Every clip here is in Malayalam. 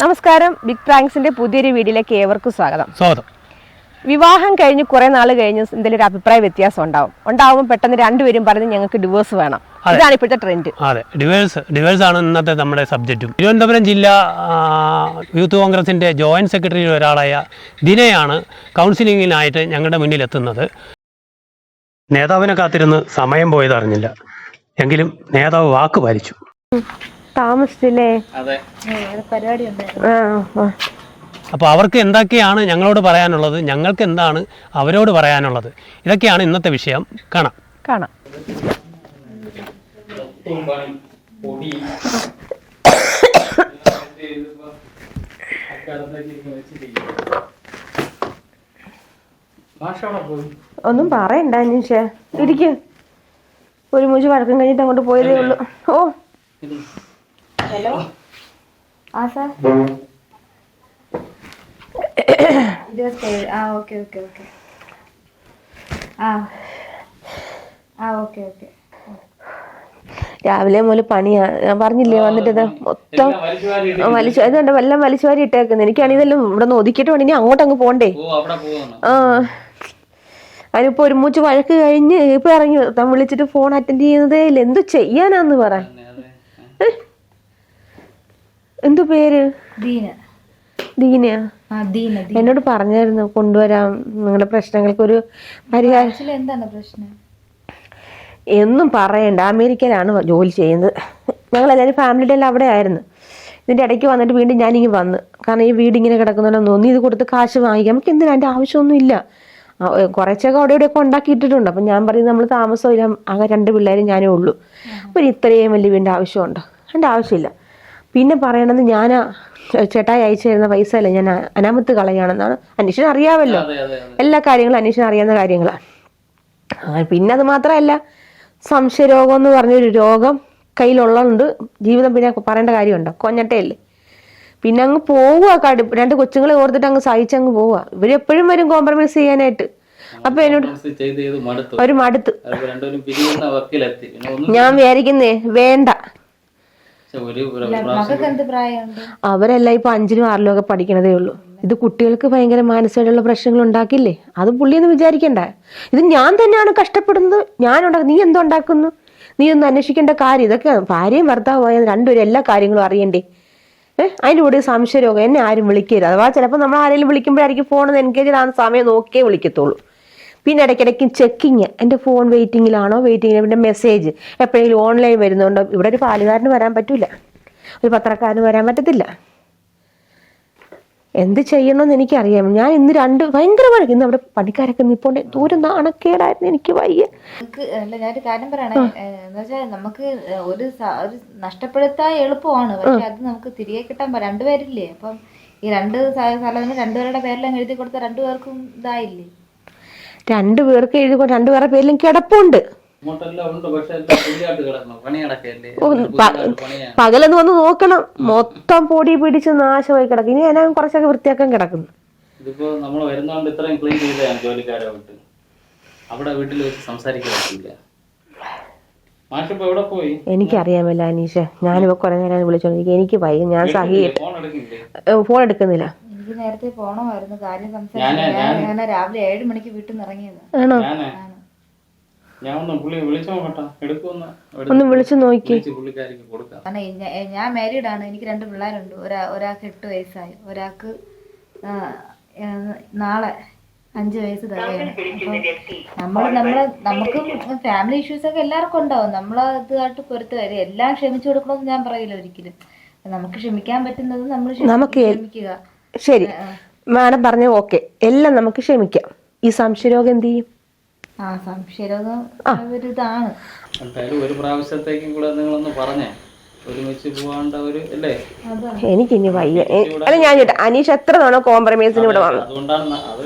നമസ്കാരം. ബിഗ് പ്രാങ്ക്സിന്റെ പുതിയൊരു വീഡിയോയിലേക്ക് ഏവർക്കും സ്വാഗതം. സ്വാഗതം. വിവാഹം കഴിഞ്ഞ് കുറെ നാൾ കഴിഞ്ഞ് എന്തെങ്കിലും ഒരു അഭിപ്രായ വ്യത്യാസം ഉണ്ടാവും. ഉണ്ടാവുമ്പോൾ പെട്ടെന്ന് രണ്ടുപേരും പറഞ്ഞ് ഞങ്ങൾക്ക് ഡിവോഴ്സ് വേണം. ഇതാണ് ഇപ്പോഴത്തെ ട്രെൻഡ് അതെ. ഡിവേഴ്സ് ഡിവേഴ്സ് ആണ് ഇന്നത്തെ നമ്മുടെ സബ്ജക്റ്റും തിരുവനന്തപുരം ജില്ലാ യൂത്ത് കോൺഗ്രസിന്റെ ജോയിന്റ് സെക്രട്ടറി ഒരാളായ ദിനയാണ് കൗൺസിലിങ്ങിനായിട്ട് ഞങ്ങളുടെ മുന്നിൽ എത്തുന്നത് നേതാവിനെ കാത്തിരുന്ന് സമയം പോയതറിഞ്ഞില്ല എങ്കിലും നേതാവ് വാക്ക് പാലിച്ചു. താമസിച്ചില്ലേ? അതെ. പരിപാടി ഉണ്ടായിരുന്നു. ആ, ആ. അപ്പോൾ അവർക്ക് എന്തൊക്കെയാണ് ഞങ്ങളോട് പറയാനുള്ളത്? ഞങ്ങൾക്ക് എന്താണ് അവരോട് പറയാനുള്ളത്? ഇതൊക്കെയാണ് ഇന്നത്തെ വിഷയം. കാണാം. കാണാം. ഒന്നും പറയണ്ട അനീഷ. ഇരിക്കും. ഒരു മൂച്ച് വഴക്കം കഴിഞ്ഞിട്ട് അങ്ങോട്ട് പോയതേ ഉള്ളൂ. ഓ. ഹലോ? ആ സാർ? ഇരുപത്തേഴ് ആ ഓക്കെ ഓക്കെ ഓക്കെ. ആ ആ ഓക്കെ ഓക്കെ. രാവിലെ മുതൽ പണിയാ. ഞാൻ പറഞ്ഞില്ലേ വന്നിട്ട് ഇത് മൊത്തം വലിച്ചുവാരി വലിച്ചു അതുകൊണ്ട് വെല്ലം വലിച്ചു വാരി ഇട്ടേക്കുന്നത്. എനിക്കാണെങ്കിൽ ഇതെല്ലാം ഇവിടെ നിന്ന് ഒതുക്കിയിട്ട് വേണം ഇനി അങ്ങോട്ട് അങ്ങ് പോണ്ടേ? ആ. അതിനിപ്പോ ഒരു മൂച്ച് വഴക്ക് കഴിഞ്ഞ് ഇപ്പൊ ഇറങ്ങി. താൻ വിളിച്ചിട്ട് ഫോൺ അറ്റൻഡ് ചെയ്യുന്നതേ ഇല്ല. എന്തു ചെയ്യാനാന്ന് പറ. അതെ എന്തു പേര്? ദീന. ദീനയാ? ദീന എന്നോട് പറഞ്ഞായിരുന്നു കൊണ്ടുവരാം. നിങ്ങളുടെ പ്രശ്നങ്ങൾക്ക് ഒരു പരിഹാരം. എന്താണ് പ്രശ്നം? എന്നും പറയണ്ട. അമേരിക്കയിലാണ് ജോലി ചെയ്യുന്നത്. ഞങ്ങൾ എല്ലാവരും ഫാമിലിയുടെ എല്ലാം അവിടെ ആയിരുന്നു ഇതിന്റെ ഇടയ്ക്ക് വന്നിട്ട് വീണ്ടും ഞാനിങ്ങ് വന്ന്. കാരണം ഈ വീട് ഇങ്ങനെ കിടക്കുന്നുണ്ടോ തോന്നി ഇത് കൊടുത്ത് കാശ് വാങ്ങിക്കാം. നമുക്ക് എന്തിനാ? അതിന്റെ ആവശ്യമൊന്നും ഇല്ല. കുറച്ചൊക്കെ അവിടെ ഇവിടെയൊക്കെ ഉണ്ടാക്കിയിട്ടിട്ടുണ്ട്. അപ്പം ഞാൻ പറയുന്നത് നമ്മൾ താമസമില്ല. ആകെ രണ്ട് പിള്ളേരും ഞാനേ ഉള്ളൂ. അപ്പം ഇത്രയും വലിയ വീടിന്റെ ആവശ്യമുണ്ട്. അതിന്റെ ആവശ്യമില്ല. പിന്നെ പറയണത് ഞാൻ ചേട്ടായി അയച്ചു തരുന്ന പൈസ അല്ല ഞാൻ അനാമത്ത് കളയാണെന്നാണ് അന്വേഷണം അറിയാമല്ലോ എല്ലാ കാര്യങ്ങളും അന്വേഷണം അറിയാവുന്ന കാര്യങ്ങളാണ്. പിന്നെ അത് മാത്രമല്ല സംശയരോഗം എന്ന് പറഞ്ഞൊരു രോഗം കയ്യിലുള്ളതുകൊണ്ട് ജീവിതം പിന്നെ പറയേണ്ട കാര്യമുണ്ടോ? കൊഞ്ഞട്ടയല്ലേ പിന്നെ അങ്ങ് പോവുക കടു രണ്ട് കൊച്ചുങ്ങളെ ഓർത്തിട്ട് അങ്ങ് സഹിച്ച് അങ്ങ് പോവുക. ഇവരെപ്പോഴും വരും കോംപ്രമൈസ് ചെയ്യാനായിട്ട്. അപ്പൊ എന്നോട് ഒരു മടുത്ത്. ഞാൻ വിചാരിക്കുന്നേ വേണ്ട. അവരെല്ലാം ഇപ്പൊ അഞ്ചിനും ആറിലും ഒക്കെ പഠിക്കണതേ ഉള്ളൂ. ഇത് കുട്ടികൾക്ക് ഭയങ്കര മാനസികമായിട്ടുള്ള പ്രശ്നങ്ങൾ ഉണ്ടാക്കില്ലേ? അത് പുള്ളിയെന്ന് വിചാരിക്കണ്ട. ഇത് ഞാൻ തന്നെയാണ് കഷ്ടപ്പെടുന്നത്. ഞാൻ നീ നീ എന്തുണ്ടാക്കുന്നു? നീ ഒന്ന് അന്വേഷിക്കേണ്ട കാര്യം. ഇതൊക്കെ ഭാര്യയും ഭർത്താവ് പോയാൽ രണ്ടുപേരും എല്ലാ കാര്യങ്ങളും അറിയണ്ടേ? ഏഹ് അതിന്റെ കൂടെ സംശയരോഗം. എന്നെ ആരും വിളിക്കരുത്. അഥവാ ചിലപ്പോൾ നമ്മൾ ആരെങ്കിലും വിളിക്കുമ്പോഴായിരിക്കും ഫോൺ എൻഗേജ് ആകുന്ന സമയം നോക്കിയേ വിളിക്കത്തുള്ളൂ. പിന്നെ ഇടയ്ക്കിടയ്ക്ക് ചെക്കിങ് എന്റെ ഫോൺ വെയിറ്റിങ്ങിലാണോ വെയിറ്റിങ്ങിൽ പിന്നെ മെസ്സേജ് എപ്പോഴെങ്കിലും ഓൺലൈൻ വരുന്നുണ്ടോ? ഇവിടെ ഒരു പാലുകാരന് വരാൻ പറ്റില്ല ഒരു പത്രക്കാരന് വരാൻ പറ്റത്തില്ല. എന്ത് ചെയ്യണമെന്ന് എനിക്കറിയാം. ഞാൻ ഇന്ന് രണ്ട് ഭയങ്കര വഴക്ക്. ഇന്ന് അവിടെ പണിക്കാരൊക്കെ നിപ്പോണ്ട്. ദൂരം നാണക്കേടായിരുന്നു. എനിക്ക് വയ്യ. അല്ല ഞാനൊരു കാര്യം പറയണേ. എന്ന് വെച്ചാൽ നമുക്ക് ഒരു ഒരു നഷ്ടപ്പെടുത്താൻ എളുപ്പമാണ്. പക്ഷെ അത് നമുക്ക് തിരികെ കിട്ടാൻ രണ്ടുപേരില്ലേ അപ്പം ഈ രണ്ട് സ്ഥ- സ്ഥലത്തിന് രണ്ടുപേരുടെ പേരിലും എഴുതി കൊടുത്ത രണ്ടുപേർക്കും ഇതായില്ലേ? രണ്ടു പേർക്ക് എഴുതി രണ്ടു രണ്ടുപേരുടെ പേരിലും കിടപ്പുണ്ട്. പകലെന്ന് വന്ന് നോക്കണം. മൊത്തം പൊടി പിടിച്ച് നാശമായി കിടക്കും. ഇനി ഞാൻ കുറച്ചൊക്കെ വൃത്തിയാക്കാൻ കിടക്കുന്നു. ഇതിപ്പോ നമ്മൾ വരുന്നോണ്ട് ഇത്രയും ക്ലീൻ ചെയ്തതാണ് ജോലിക്കാരെ വിട്ട്. അവിടെ വീട്ടിൽ വെച്ച് സംസാരിക്കാൻ പറ്റില്ല. പോയി? എനിക്കറിയാമല്ല അനീഷ. ഞാനിപ്പോ കുറെ നേരം വിളിച്ചോണ്ടിരിക്കും എനിക്ക് വയ്യ ഞാൻ സഹി ഫോൺ എടുക്കുന്നില്ല. എനിക്ക് നേരത്തെ പോണമായിരുന്നു. കാര്യം സംസാരിക്കാൻ ഞാൻ രാവിലെ ഏഴ് മണിക്ക് വീട്ടിൽ നിന്ന് ഇറങ്ങിയത് ആണോ. ഞാൻ ഒന്ന് വിളിച്ചു നോക്കട്ടെ ഒന്ന് വിളിച്ചു നോക്കി. ഞാൻ മാരീഡ് ആണ്. എനിക്ക് രണ്ട് പിള്ളേരുണ്ട്. ഒരാ ഒരാൾക്ക് എട്ട് വയസ്സായി. ഒരാൾക്ക് നാളെ അഞ്ച് വയസ്സ് തകയാണ് നമ്മൾ നമ്മളെ നമുക്കും ഫാമിലി ഇഷ്യൂസ് ഒക്കെ എല്ലാവർക്കും ഉണ്ടാവും. നമ്മളെ ഇതായിട്ട് പൊരുത്ത് വരും എല്ലാം ക്ഷമിച്ചു കൊടുക്കണമെന്ന് ഞാൻ പറയില്ല ഒരിക്കലും. നമുക്ക് ക്ഷമിക്കാൻ പറ്റുന്നത് നമ്മൾ ക്ഷമിക്കുക. ശരി. മാഡം പറഞ്ഞ ഓക്കെ. എല്ലാം നമുക്ക് ക്ഷമിക്കാം. ഈ സംശയരോഗം എന്ത് ചെയ്യും? ആ സംശയരോഗം ഒരു ഇതാണ് എന്തായാലും ഒരു പ്രാവശ്യത്തേക്കും കൂടെ നിങ്ങളൊന്ന് പറഞ്ഞേ. ഒരുമിച്ച് പോവാണ്ട ഒരു അല്ലേ? എനിക്ക് ഇനി വയ്യ. അല്ല ഞാൻ ചോദിട്ടെ അനീഷ് എത്ര തവണ കോംപ്രമൈസിന് ഇവിടെ വന്നു? അതുകൊണ്ടാണ് അത്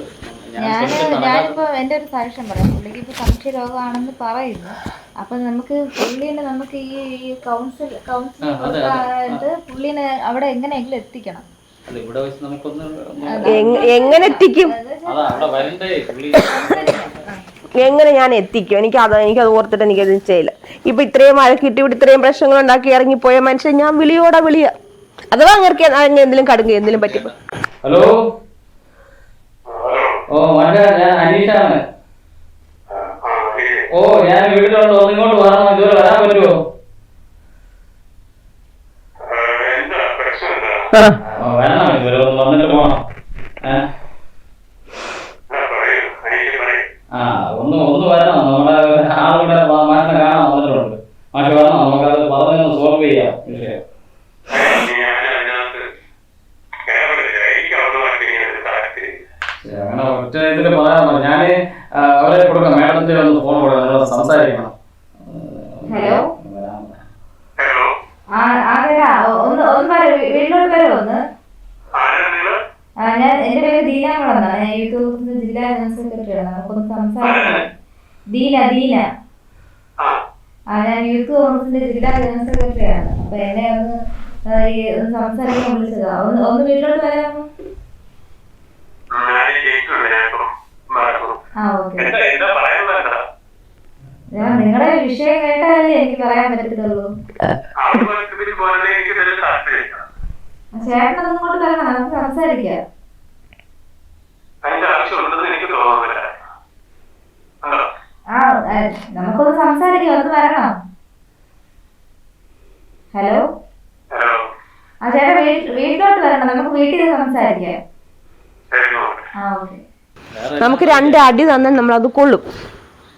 ഞാൻ ഞാനിപ്പോ എന്റെ ഒരു സജഷൻ പറയാം. പുള്ളിക്ക് ഇപ്പൊ സംശയ രോഗമാണെന്ന് പറയുന്നു. അപ്പൊ നമുക്ക് പുള്ളിനെ നമുക്ക് ഈ കൗൺസിൽ കൗൺസിൽ കൊടുക്കാനായിട്ട് പുള്ളിനെ അവിടെ എങ്ങനെയെങ്കിലും എത്തിക്കണം. അല്ല ഇവിടെ നമുക്കൊന്ന് എങ്ങനെ എത്തിക്കും എങ്ങനെ ഞാൻ എത്തിക്കും? എനിക്ക് അത് എനിക്ക് അത് ഓർത്തിട്ട് എനിക്ക് ചെയ്യില്ല ഇപ്പൊ ഇത്രയും മഴ കിട്ടി ഇവിടെ ഇത്രയും പ്രശ്നങ്ങൾ ഉണ്ടാക്കി ഇറങ്ങിപ്പോയ മനുഷ്യൻ ഞാൻ വിളിയോടെ വിളിയ. അഥവാ അങ്ങനെ എന്തെങ്കിലും കടുങ്ങി എന്തെങ്കിലും പറ്റിപ്പോ ഹലോ? ഓ ഞാൻ അനീഷാണ്. ഓ ഞാൻ വീട്ടിലുണ്ടോ ഇങ്ങോട്ട് വരാൻ പറ്റുമോ? ഒന്ന് വന്നിട്ട് പോണം. ആ ഒന്ന് ഒന്ന് വരണം. നമ്മുടെ ആളുകൂടെ മാഷിനെ കാണാൻ വന്നിട്ടുണ്ട്. മാഷ് വരണം. നമുക്കത് പറഞ്ഞൊന്ന് സോൾവ് ചെയ്യാം വിഷയം. ശരി, അങ്ങനെ ഒറ്റ ഇതിൽ പറയാൻ ഞാൻ അവരെ കൊടുക്കാം. മാഡത്തിന്റെ ഒന്ന് ഫോൺ കൊടുക്കാം നിങ്ങളോട് സംസാരിക്കണം ഹലോ വരാൻ ആ ആ ചേട്ടാ ഒന്ന് ഒന്ന് വരൂ വീട്ടിലോട്ട് വരുമോ ഒന്ന് ആ ഞാൻ എന്റെ പേര് ദീന എന്നാണ് ഞാൻ യൂത്ത് കോൺഗ്രസിന്റെ ജില്ലാ ജനറൽ സെക്രട്ടറിയാണ് ദീന ദീന. ആ. ഞാൻ യൂത്ത് കോൺഗ്രസിന്റെ ജില്ലാ ജനറൽ സെക്രട്ടറിയാണ് അപ്പൊ എന്നെ ഒന്ന് ആ, ഈ ഒന്ന് സംസാരിക്കാൻ വിളിച്ചതാ. ഒന്ന് ഒന്ന് വീട്ടിലോട്ട് വരാമോ? ആ ഓക്കെ. ഞാൻ നിങ്ങളുടെ വിഷയം കേട്ടാലല്ലേ എനിക്ക് പറയാൻ പറ്റത്തുള്ളൂ. ചേട്ടൻ കൊണ്ട് വരണം നമുക്ക് സംസാരിക്കാം അതിന്റെ ആവശ്യമുണ്ടെന്ന് എനിക്ക് തോന്നുന്നില്ല കണ്ടോ? ആ ഏ, നമുക്കൊന്ന് സംസാരിക്കാം ഒന്ന് വരണോ. ഹലോ? ഹലോ. ആ ചേട്ടാ വീട്ട് വീട്ടിലോട്ട് വരണം. നമുക്ക് വീട്ടിൽ സംസാരിക്കാം. ആ ഓക്കെ. നമുക്ക് രണ്ട് അടി തന്നാൽ നമ്മൾ അത് കൊള്ളും.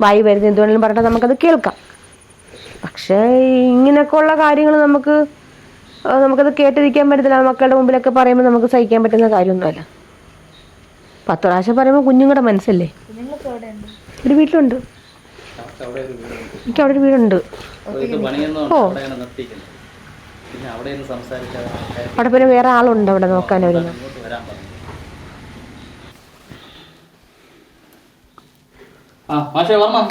വായി വരുന്ന എന്തുവേണമെങ്കിലും പറഞ്ഞാൽ നമുക്കത് കേൾക്കാം. പക്ഷേ ഇങ്ങനെയൊക്കെ ഉള്ള കാര്യങ്ങൾ നമുക്ക് നമുക്കത് കേട്ടിരിക്കാൻ പറ്റത്തില്ല. മക്കളുടെ മുമ്പിലൊക്കെ പറയുമ്പോൾ നമുക്ക് സഹിക്കാൻ പറ്റുന്ന കാര്യമൊന്നുമല്ല. പത്ത് പ്രാവശ്യം പറയുമ്പോൾ കുഞ്ഞുങ്ങളുടെ മനസ്സല്ലേ? ഒരു വീട്ടിലുണ്ട് നമുക്ക് അവിടെ ഒരു വീടുണ്ട് എനിക്ക് അവിടെ ഒരു വീടുണ്ട്. ഓ. അവിടെ പിന്നെ വേറെ ആളുണ്ട് അവിടെ നോക്കാൻ വരുന്നത് എന്റെ ആ മാഷേ വന്നോ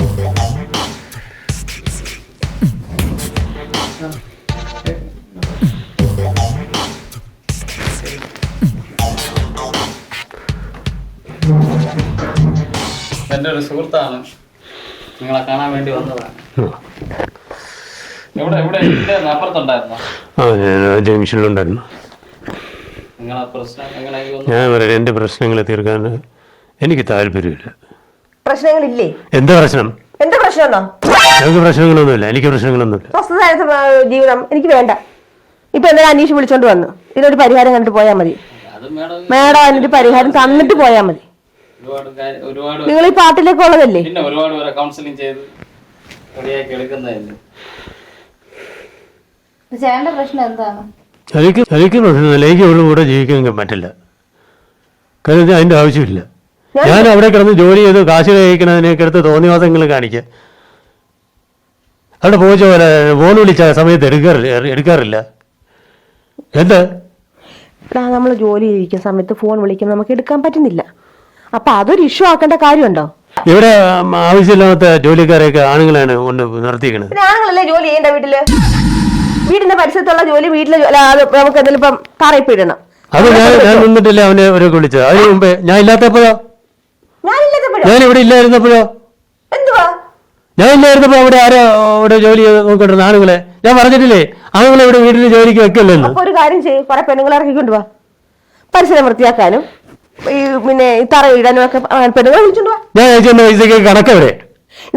എന്റെ ഒരു സുഹൃത്താണ്. നിങ്ങളെ കാണാൻ വേണ്ടി വന്നതാണ് എവിടെ എവിടെ അപ്പുറത്തുണ്ടായിരുന്നോ? ആ ഞാൻ ജംഗ്ഷനിലുണ്ടായിരുന്നു. ഞാൻ പറയാം എന്റെ പ്രശ്നങ്ങൾ തീർക്കാൻ എനിക്ക് താല്പര്യമില്ല. പ്രശ്നങ്ങളില്ലേ? എന്താ പ്രശ്നം? എന്താ പ്രശ്നം ഞങ്ങൾക്ക് പ്രശ്നങ്ങളൊന്നുമില്ല എനിക്ക് പ്രശ്നങ്ങളൊന്നുമില്ല. സ്വസ്ഥതായ ജീവിതം എനിക്ക് വേണ്ട. ഇപ്പൊ എന്തായാലും അന്വേഷിച്ച് വിളിച്ചോണ്ട് വന്നു. ഇതിനൊരു പരിഹാരം കണ്ടിട്ട് പോയാൽ മതി. മേഡം അതിനൊരു പരിഹാരം തന്നിട്ട് പോയാൽ മതി. ഒരുപാട് ഒരുപാട് നിങ്ങൾ ഈ പാട്ടിലേക്ക് ഉള്ളതല്ലേ? പിന്നെ ഒരുപാട് പേരെ കൗൺസിലിംഗ് ചെയ്ത് റെഡിയാക്കി എടുക്കുന്നതല്ലേ? ചേട്ടന്റെ പ്രശ്നം എന്താണ്? എനിക്ക് എനിക്ക് പ്രശ്നമില്ല എനിക്ക് ഇവിടെ കൂടെ ജീവിക്കാൻ പറ്റില്ല. കാരണം അതിന്റെ ആവശ്യമില്ല. ഞാൻ അവിടെ കിടന്ന് ജോലി ചെയ്ത് കാശ് കഴിക്കണതിനൊക്കെ എടുത്ത് തോന്നിവാസങ്ങൾ കാണിക്കുക. അവിടെ പോയിച്ച പോലെ ഫോൺ വിളിച്ച സമയത്ത് എടുക്കാറില്ല എടുക്കാറില്ല. എന്താ? നമ്മൾ ജോലി ചെയ്യിക്കുന്ന സമയത്ത് ഫോൺ വിളിക്കുമ്പോൾ നമുക്ക് എടുക്കാൻ പറ്റുന്നില്ല. അപ്പൊ അതൊരു ഇഷ്യൂ ആക്കേണ്ട കാര്യമുണ്ടോ? ഇവിടെ ആവശ്യമില്ലാത്ത ജോലിക്കാരെയൊക്കെ ആണുങ്ങളാണ് കൊണ്ട് നിർത്തിക്കണത് ആണുങ്ങളല്ലേ ജോലി ചെയ്യേണ്ട വീട്ടിൽ? വീടിന്റെ പരിസരത്തുള്ള ജോലി വീട്ടിൽ നമുക്ക് എന്തെങ്കിലും ഇപ്പം തറയിപ്പ് ഇടണം. അത് ഞാൻ ഞാൻ നിന്നിട്ടില്ല അവനെ ഒരു വിളിച്ചത് അതിന് മുമ്പേ ഞാൻ ഇല്ലാത്തപ്പോഴോ? ഞാൻ ഇവിടെ ഇല്ലായിരുന്നപ്പോഴോ? ഞാൻ ഇല്ലായിരുന്നപ്പോ അവിടെ ആരോ അവിടെ ജോലി നോക്കിണ്ടിരുന്ന ആണുങ്ങളെ? ഞാൻ പറഞ്ഞിട്ടില്ലേ ആണുങ്ങളെ ഇവിടെ വീട്ടിൽ ജോലിക്ക് വെക്കല്ലോ ഒരു കാര്യം ചെയ്യും. കുറെ പെണ്ണുങ്ങളെ ഇറക്കിക്കൊണ്ടുപോവാ പരിസരം വൃത്തിയാക്കാനും ഈ പിന്നെ ഈ തറ ഇടാനും ഒക്കെ ആ, പെണ്ണുങ്ങളെ വിളിച്ചോണ്ട് വാ ഞാൻ അയച്ചെന്ന പൈസക്ക് കണക്കെവിടെ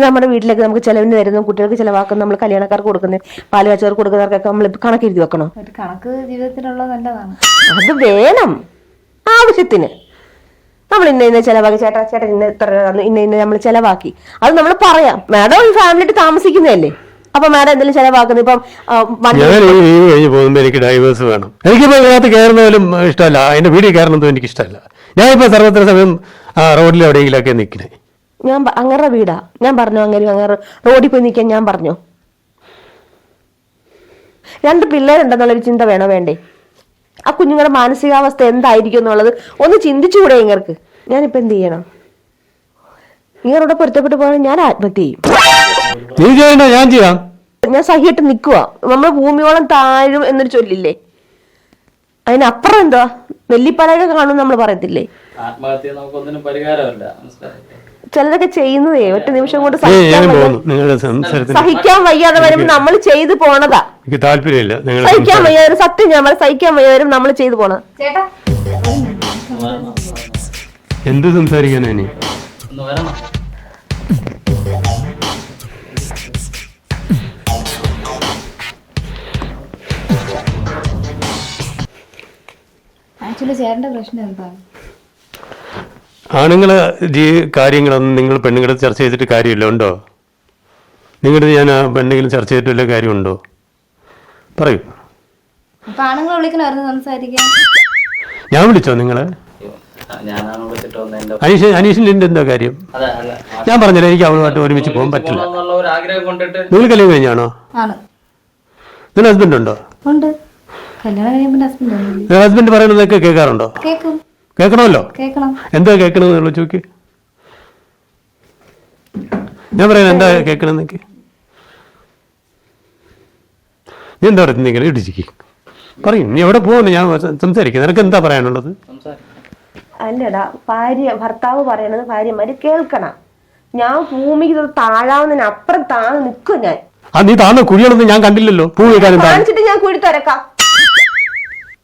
നമ്മുടെ വീട്ടിലേക്ക് നമുക്ക് ചെലവിന് തരുന്ന. കുട്ടികൾക്ക് ചെലവാക്കുന്ന. നമ്മൾ കല്യാണക്കാർക്ക് കൊടുക്കുന്നത് പാൽ കാച്ചവർക്ക് കൊടുക്കുന്നവർക്കൊക്കെ നമ്മൾ കണക്കെഴുതി വെക്കണോ? ഒരു കണക്ക് ജീവിതത്തിലുള്ള നല്ലതാണ്. അത് വേണം. ആവശ്യത്തിന്. നമ്മൾ ഇന്ന ഇന്ന ചെലവാക്കി. ചേട്ടാ ചേട്ടൻ ഇന്ന ഇത്ര തന്നു, ഇന്ന ഇന്ന നമ്മൾ ചെലവാക്കി. അത് നമ്മൾ പറയാം. മാഡം ഈ ഫാമിലിയിട്ട് താമസിക്കുന്നതല്ലേ? അപ്പൊ മാഡം എന്തെങ്കിലും ചെലവാക്കുന്നത് ഇപ്പം ആ, വണ്ടി ഞാൻ ഈ ലീവ് കഴിഞ്ഞ് പോകുമ്പോൾ എനിക്ക് ഡൈവേഴ്സ് വേണം. എനിക്കിപ്പോൾ ഇതിനകത്ത് കയറുന്നതിലും ഇഷ്ടമല്ല. അതിന്റെ വീട്ടിൽ കയറുന്നതും എനിക്ക് ഇഷ്ടമല്ല ഞാനിപ്പോൾ സർവത്ര സമയം റോഡിൽ എവിടെയെങ്കിലൊക്കെ നിൽക്കണേ ഞാൻ അങ്ങനെ വീടാ. ഞാൻ പറഞ്ഞു അങ്ങനെ അങ്ങനെ റോഡിൽ പോയി നിൽക്കാൻ ഞാൻ പറഞ്ഞു. രണ്ട് പിള്ളേരുണ്ടെന്നുള്ളൊരു ചിന്ത വേണോ വേണ്ടേ? ആ കുഞ്ഞുങ്ങളുടെ മാനസികാവസ്ഥ എന്തായിരിക്കും എന്നുള്ളത് ഒന്ന് ചിന്തിച്ചുകൂടെ ഇങ്ങർക്ക്. ഞാനിപ്പോ എന്ത് ചെയ്യണം? ഇങ്ങനോട് പൊരുത്തപ്പെട്ട് പോയാൽ ഞാൻ ആത്മഹത്യ ചെയ്യും. ഞാൻ ചെയ്യാം. ഞാൻ സഹിയായിട്ട് നിൽക്കുക നമ്മൾ ഭൂമിയോളം താഴും എന്നൊരു ചൊല്ലില്ലേ? അതിനപ്പുറം എന്താ? നെല്ലിപ്പലക കാണും നമ്മൾ പറയത്തില്ലേ? ആത്മഹത്യ നമുക്കൊന്നിനും പരിഹാരമല്ല. ചിലരൊക്കെ ചെയ്യുന്നതേ ഒറ്റ നിമിഷം കൊണ്ട് സഹിക്കാൻ വയ്യാതെ വരുമ്പോ നമ്മൾ ചെയ്തു പോണതാ. എനിക്ക് താല്പര്യമില്ല നിങ്ങൾ സഹിക്കാൻ വയ്യാതെ സത്യം ഞാൻ സഹിക്കാൻ വയ്യാതെ നമ്മൾ ചെയ്തു പോണത്. ചേട്ടാ. എന്ത് സംസാരിക്കാനാ ഇനി? ആക്ച്വലി ചേട്ടന്റെ പ്രശ്നം എന്താണ്? ആണുങ്ങളെ ജീ കാര്യങ്ങളൊന്നും നിങ്ങൾ പെണ്ണുങ്ങളെ ചർച്ച ചെയ്തിട്ട് കാര്യമില്ല ഉണ്ടോ? നിങ്ങളുടെ ഞാൻ പെണ്ണെങ്കിലും ചർച്ച ചെയ്തിട്ട് വല്ല കാര്യമുണ്ടോ? പറയൂ. അപ്പൊ ആണുങ്ങളെ വിളിക്കണമായിരുന്നു സംസാരിക്കാൻ? ഞാൻ വിളിച്ചോ നിങ്ങളെ? ഞാനാണ് വിളിച്ചിട്ട് വന്നത് എന്റെ അനീഷ് അനീഷിന്റെ എന്താ കാര്യം? അതെ അതെ. ഞാൻ പറഞ്ഞില്ല എനിക്ക് അവളുമായിട്ട് ഒരുമിച്ച് പോകാൻ പറ്റില്ല. ഒരു ആഗ്രഹം കൊണ്ടിട്ട് നിങ്ങൾ കല്യാണം കഴിഞ്ഞാണോ? ആണ്. നിന്റെ ഹസ്ബൻഡ് ഉണ്ടോ? ഉണ്ട്. ഹസ്ബൻഡ് പറയുന്നതൊക്കെ കേൾക്കാറുണ്ടോ? കേക്കും കേൾക്കണമല്ലോ? എന്താ കേൾക്കണമെന്നുള്ള ചോദിക്ക്. ഞാൻ പറയുന്നത് എന്താ കേൾക്കണമെന്നൊക്കെ നീ എന്താ പറയുന്നത്? നിങ്ങൾ ഇടിച്ചിക്ക് പറയും നീ എവിടെ പോകുന്നു? ഞാൻ സംസാരിക്കും. നിനക്ക് എന്താ പറയാനുള്ളത്? സംസാരിക്കാം അല്ലടാ ഭാര്യ ഭർത്താവ് പറയണത് ഭാര്യമാര് കേൾക്കണം. ഞാൻ ഭൂമിക്ക് താഴാവുന്നതിന് അപ്പുറം താഴെ നിൽക്കും ഞാൻ. ആ നീ താന്ന കുഴികളൊന്നും ഞാൻ കണ്ടില്ലല്ലോ. ഭൂമി കാണിച്ചിട്ട് ഞാൻ കുഴി തുരക്കാം.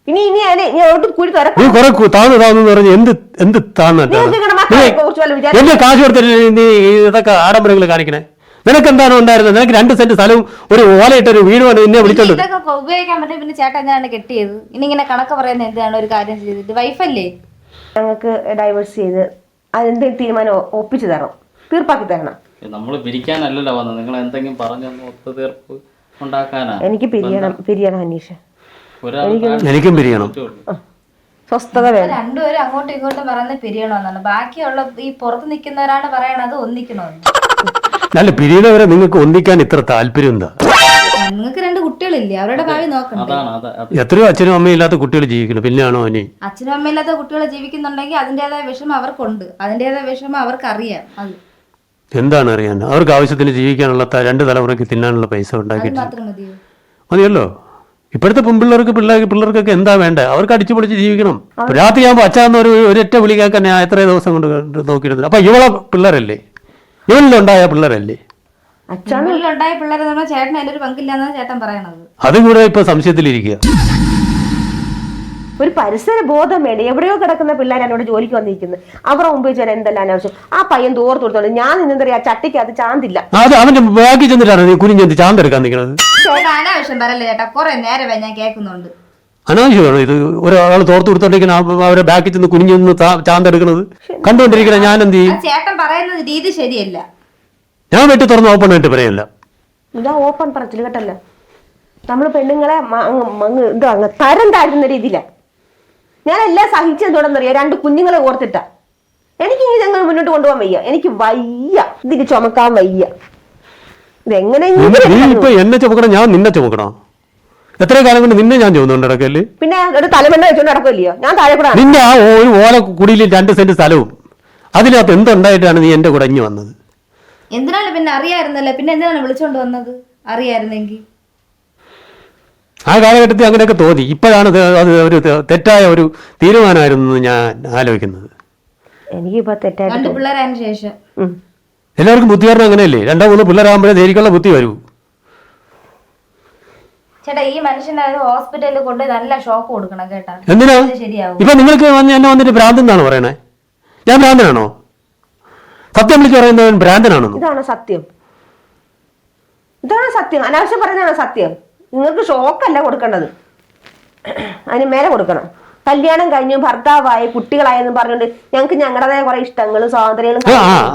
ഇനി ഇനി അതെ ഞാൻ ഒട്ടും കുഴി തുരക്കാം. നീ കുറെ കു- താന്ന് താന്ന് പറഞ്ഞ് എന്ത് എന്ത് താന്നിട്ടാണ് നീ നിങ്ങളുടെ മക്കളെ കുറിച്ച് വല്ല വിചാരിച്ചു എന്റെ കാശ് കൊടുത്തിട്ട് നീ ഇതൊക്കെ ആഡംബരങ്ങൾ കാണിക്കണേ? നിനക്ക് എന്താണ് ഉണ്ടായിരുന്നത്? നിനക്ക് രണ്ട് സെന്റ് സ്ഥലവും ഒരു ഓലയിട്ടൊരു വീടുമാണ് നിന്നെ വിളിച്ചോണ്ട് ഇതൊക്കെ ഉപയോഗിക്കാൻ പറ്റും പിന്നെ ചേട്ടൻ എന്തിനാണ് കെട്ടിയത്? ഇനി ഇങ്ങനെ കണക്ക് പറയുന്ന എന്താണ് ഒരു കാര്യം ചെയ്തിട്ട്? വൈഫല്ലേ ഞങ്ങൾക്ക് ഡൈവേഴ്സ് ചെയ്ത് അതെന്തെങ്കിലും തീരുമാനം ഒപ്പിച്ചു തരണം. തീർപ്പാക്കി തരണം. നമ്മൾ പിരിക്കാനല്ലല്ലോ വന്നത്. നിങ്ങൾ എന്തെങ്കിലും പറഞ്ഞൊന്ന് ഒത്തുതീർപ്പ് ഉണ്ടാക്കാനാ? എനിക്ക് പിരിയണം പിരിയണം അനീഷ്. എനിക്കും പിരിയണം. സ്വസ്ഥത വേണം. രണ്ടുപേരും അങ്ങോട്ടും ഇങ്ങോട്ടും പറയുന്നത് പിരിയണമെന്നാണ് ബാക്കിയുള്ള ഈ പുറത്ത് നിൽക്കുന്നവരാണ് പറയണത് ഒന്നിക്കണമെന്ന്. നല്ല പിരിയുന്നവരെ നിങ്ങൾക്ക് ഒന്നിക്കാൻ ഇത്ര താല്പര്യം എന്താ? നിങ്ങൾക്ക് രണ്ട് കുട്ടികളില്ലേ? അവരുടെ ഭാവി നോക്കണം എത്രയോ അച്ഛനും അമ്മയും ഇല്ലാത്ത കുട്ടികൾ ജീവിക്കുന്നു. പിന്നെയാണോ ഇനി? അച്ഛനും അമ്മയില്ലാത്ത കുട്ടികൾ ജീവിക്കുന്നുണ്ടെങ്കിൽ അതിന്റെതായ വിഷമം അവർക്കുണ്ട്. അതിന്റെതായ വിഷമം അവർക്കറിയാം. അത് എന്താണ് അറിയാൻ? അവർക്ക് ആവശ്യത്തിന് ജീവിക്കാനുള്ള ത- രണ്ട് തലമുറയ്ക്ക് തിന്നാനുള്ള പൈസ അത് ഉണ്ടാക്കിയിട്ട് മാത്രം മതിയോ? മതിയല്ലോ? ഇപ്പോഴത്തെ പെൺപിള്ളേർക്ക് പിള്ളേർ പിള്ളേർക്കൊക്കെ എന്താ വേണ്ടേ? അവർക്ക് അടിച്ചു പൊളിച്ച് ജീവിക്കണം. രാത്രിയാകുമ്പോൾ അച്ഛാന്ന് ഒരു ഒരൊറ്റ വിളി കേൾക്കാൻ ഞാൻ എത്ര ദിവസം കൊണ്ട് നോക്കിയിരുന്നു നോക്കിയിരുന്നത് അപ്പൊ ഇവളെ പിള്ളേരല്ലേ? ഇവളിലുണ്ടായ പിള്ളേരല്ലേ? അതും കൂടെ ഇപ്പൊ സംശയത്തിലിരിക്കുക. ഒരു പരിസര ബോധം വേണം എവിടെയോ കിടക്കുന്ന പിള്ളേരാണ് എന്നോട് ജോലിക്ക് വന്നിരിക്കുന്നത് അവരുടെ മുമ്പ് വെച്ചാൽ എന്തെല്ലാം ആവശ്യം ആ പയ്യൻ തോർത്തു കൊടുത്തോണ്ട് ഞാൻ നിന്നെന്താ പറയാ? ചട്ടിക്ക് അത് ചാന്തില്ല. അത് അവന്റെ ബാഗിൽ ചെന്നിട്ടാണ് കുനിഞ്ഞെന്ത് ചാന്തെടുക്കാൻ നിൽക്കുന്നത് അനാവശ്യം പറയല്ലേ ചേട്ടാ? കുറെ നേരമേ ഞാൻ കേൾക്കുന്നുണ്ട്. അനാവശ്യമാണ് ഇത്. ഒരാൾ തോർത്ത് കൊടുത്തോണ്ടിരിക്കുന്ന അവരെ ബാക്കിൽ നിന്ന് കുനിഞ്ഞു നിന്ന് താ- ചാന്തെടുക്കുന്നത് കണ്ടുകൊണ്ടിരിക്കണ ഞാൻ എന്ത് ആ ചെയ്യും ചേട്ടൻ പറയുന്നത് രീതി ശരിയല്ല. ഞാൻ വെട്ടി തുറന്ന് ഓപ്പൺ ആയിട്ട് പറയല്ല. ഇതാ ഓപ്പൺ പറച്ചിൽ കേട്ടല്ലോ. നമ്മൾ പെണ്ണുങ്ങളെ അങ്ങ് മങ്ങ് എന്താ അങ്ങ് തരം താഴ്ന്ന രീതിയില. ഞാൻ എല്ലാം സഹിച്ചെന്തോടെന്നറിയാം രണ്ട് കുഞ്ഞുങ്ങളെ ഓർത്തിട്ട. എനിക്ക് ഇനി ഞങ്ങൾ മുന്നോട്ട് കൊണ്ടുപോകാൻ വയ്യ. എനിക്ക് വയ്യ. ഇതിന് ചുമക്കാൻ വയ്യ. നീ ഇതെങ്ങനെയെങ്കിലും ഇപ്പൊ എന്നെ ചുമക്കണം ഞാൻ നിന്നെ ചുമക്കണോ? എത്ര കാലം കൊണ്ട് നിന്നെ ഞാൻ ചുമന്നുകൊണ്ട് നടക്കല്ലേ പിന്നെ ഒരു തലമെണ്ണ വെച്ചോണ്ട് നടക്കില്ലയോ ഞാൻ താഴെ കൂടെ നിന്റെ ആ ഒരു ഓല കുടിയിൽ രണ്ട് സെന്റ് സ്ഥലവും. അതിനകത്ത് എന്തുണ്ടായിട്ടാണ് നീ എന്റെ കൂടെ ഇഞ്ഞു വന്നത്? എന്തിനാണ് പിന്നെ അറിയായിരുന്നല്ലോ? പിന്നെ എന്തിനാണ് വിളിച്ചോണ്ട് വന്നത്? അറിയായിരുന്നെങ്കിൽ ആ കാലഘട്ടത്തിൽ അങ്ങനെയൊക്കെ തോന്നി. ഇപ്പോഴാണ് അത് ഒരു തെറ്റായ ഒരു തീരുമാനമായിരുന്നു ഞാൻ ആലോചിക്കുന്നത്. എനിക്കിപ്പോ തെറ്റായിട്ട് രണ്ട് തോന്നി. ശേഷം. എല്ലാവർക്കും ബുദ്ധി പറഞ്ഞാൽ അങ്ങനെയല്ലേ? രണ്ടോ മൂന്നോ പിള്ളേരാകുമ്പോഴേ ധൈര്യക്കുള്ള ബുദ്ധി വരൂ. ചേട്ടാ ഈ മനുഷ്യനെ ഹോസ്പിറ്റലിൽ കൊണ്ട് നല്ല ഷോക്ക് കൊടുക്കണം കേട്ടാ. എന്തിനാ? ശരിയാവും. ഇപ്പൊ നിങ്ങൾക്ക് വന്ന് എന്നെ വന്നിട്ട് ഭ്രാന്ത് എന്നാണ് പറയണേ? ഞാൻ ഭ്രാന്തനാണോ? സത്യം വിളിച്ച് പറയുന്നവൻ ഭ്രാന്തനാണെന്ന്? ഇതാണ് സത്യം. ഇതാണ് സത്യം. അനാവശ്യം പറയുന്നതാണ് സത്യം. നിങ്ങൾക്ക് ഷോക്കല്ല കൊടുക്കേണ്ടത്. അതിന് മേലെ കൊടുക്കണം. കല്യാണം കഴിഞ്ഞു ഭർത്താവായി കുട്ടികളായെന്ന് പറഞ്ഞുകൊണ്ട് ഞങ്ങൾക്ക് ഞങ്ങളുടേതായ കുറെ ഇഷ്ടങ്ങളും സ്വാതന്ത്ര്യങ്ങളും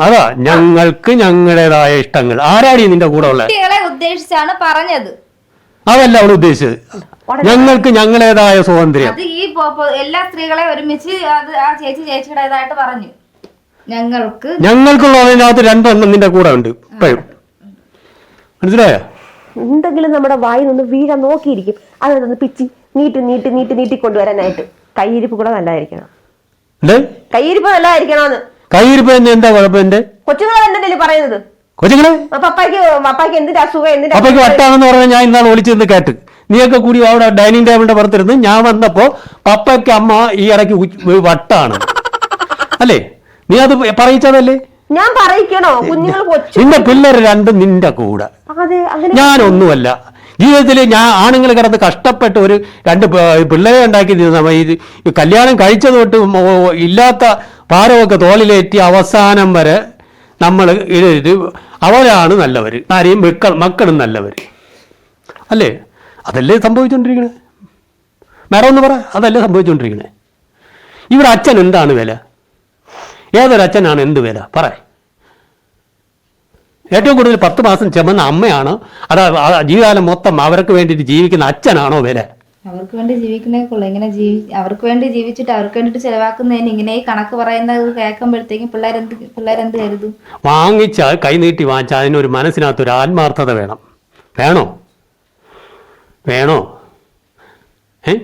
അതാ ഞങ്ങൾക്ക് ഞങ്ങളുടേതായ ഇഷ്ടങ്ങൾ. ആരാടി നിന്റെ കൂടെ ഉള്ളത് കുട്ടികളെ ഉദ്ദേശിച്ചാണ് പറഞ്ഞത്. അതല്ല അവൾ ഉദ്ദേശിച്ചത്. ഞങ്ങൾക്ക് ഞങ്ങളുടേതായ സ്വാതന്ത്ര്യം. അത് ഈ എല്ലാ സ്ത്രീകളെ ഒരുമിച്ച് അത് ആ ചേച്ചി ചേച്ചിയുടേതായിട്ട് പറഞ്ഞു. ഞങ്ങൾക്ക് ഞങ്ങൾക്കുള്ളതിനകത്ത് രണ്ടെണ്ണം നിന്റെ കൂടെ ഉണ്ട് ഇപ്പോഴും. മനസ്സിലായോ? എന്തെങ്കിലും നമ്മുടെ വായിൽ നിന്ന് വീഴാൻ നോക്കിയിരിക്കും. അതൊന്ന് പിച്ചി നീട്ടി നീട്ടി നീട്ടി നീട്ടി കൊണ്ടുവരാനായിട്ട്. കൈയിരിപ്പ് കൂടെ നല്ലതായിരിക്കണം. കയ്യിരിപ്പ് കൈയിരിപ്പ് നല്ലതായിരിക്കണമെന്ന് കയ്യിരിപ്പ് തന്നെ എന്താ കുഴപ്പം എന്റെ കൊച്ചുങ്ങളെ എന്തെങ്കിലും പറയുന്നത്? കൊച്ചുങ്ങളെ? പപ്പായ്ക്ക് പപ്പായ്ക്ക് എന്തിന്റെ അസുഖം എന്തിന്റെ പപ്പായ്ക്ക് വട്ടാണെന്ന് പറഞ്ഞാൽ ഞാൻ ഇന്നാൾ ഒളിച്ചു കേട്ട്. നീയൊക്കെ കൂടി അവിടെ ഡൈനിങ് ടേബിളിന്റെ പുറത്തിരുന്ന് ഞാൻ വന്നപ്പോ പപ്പയ്ക്ക് അമ്മ ഈ ഇടയ്ക്ക് വട്ടാണ്. അല്ലേ? നീ അത് പറയിച്ചതല്ലേ? ഞാൻ പറയിക്കണോ? കുഞ്ഞുങ്ങൾ നിന്റെ പിള്ളേർ രണ്ടും നിന്റെ കൂടെ. ഞാനൊന്നുമല്ല. ജീവിതത്തിൽ ഞാൻ ആണുങ്ങൾ കിടന്ന് കഷ്ടപ്പെട്ട് ഒരു രണ്ട് പിള്ളേരെ ഉണ്ടാക്കി തിന്ന ഇത് കല്യാണം കഴിച്ചത് തൊട്ട് ഇല്ലാത്ത ഭാരമൊക്കെ തോളിലേറ്റി അവസാനം വരെ നമ്മൾ ഇത് അവരാണ് നല്ലവർ. ആരെയും മക്കൾ മക്കളും നല്ലവർ. അല്ലേ? അതല്ലേ സംഭവിച്ചുകൊണ്ടിരിക്കണേ വേറെ ഒന്ന് പറ അതല്ലേ സംഭവിച്ചുകൊണ്ടിരിക്കണേ ഇവിടെ അച്ഛൻ എന്താണ് വില? ഏതൊരു അച്ഛനാണ് എന്ത് വില? പറ ഏറ്റവും കൂടുതൽ പത്ത് മാസം ചുമന്ന അമ്മയാണ്. അതാ ജീവകാലം ജീവിതകാലം മൊത്തം അവർക്ക് വേണ്ടിയിട്ട് ജീവിക്കുന്ന അച്ഛനാണോ വരെ അവർക്ക് വേണ്ടി ജീവിക്കണേക്കുള്ളൂ ഇങ്ങനെ ജീവി അവർക്ക് വേണ്ടി ജീവിച്ചിട്ട് അവർക്ക് വേണ്ടിട്ട് ചെലവാക്കുന്നതിന് ഇങ്ങനെ ഈ കണക്ക് പറയുന്നത് കേൾക്കുമ്പോഴത്തേക്കും പിള്ളേരെന്ത് പിള്ളേരെന്ത് കരുതും? വാങ്ങിച്ചാൽ കൈനീട്ടി വാങ്ങിച്ചാൽ അതിനൊരു മനസ്സിനകത്തൊരു ആത്മാർത്ഥത വേണം. വേണോ? വേണോ? ഏ?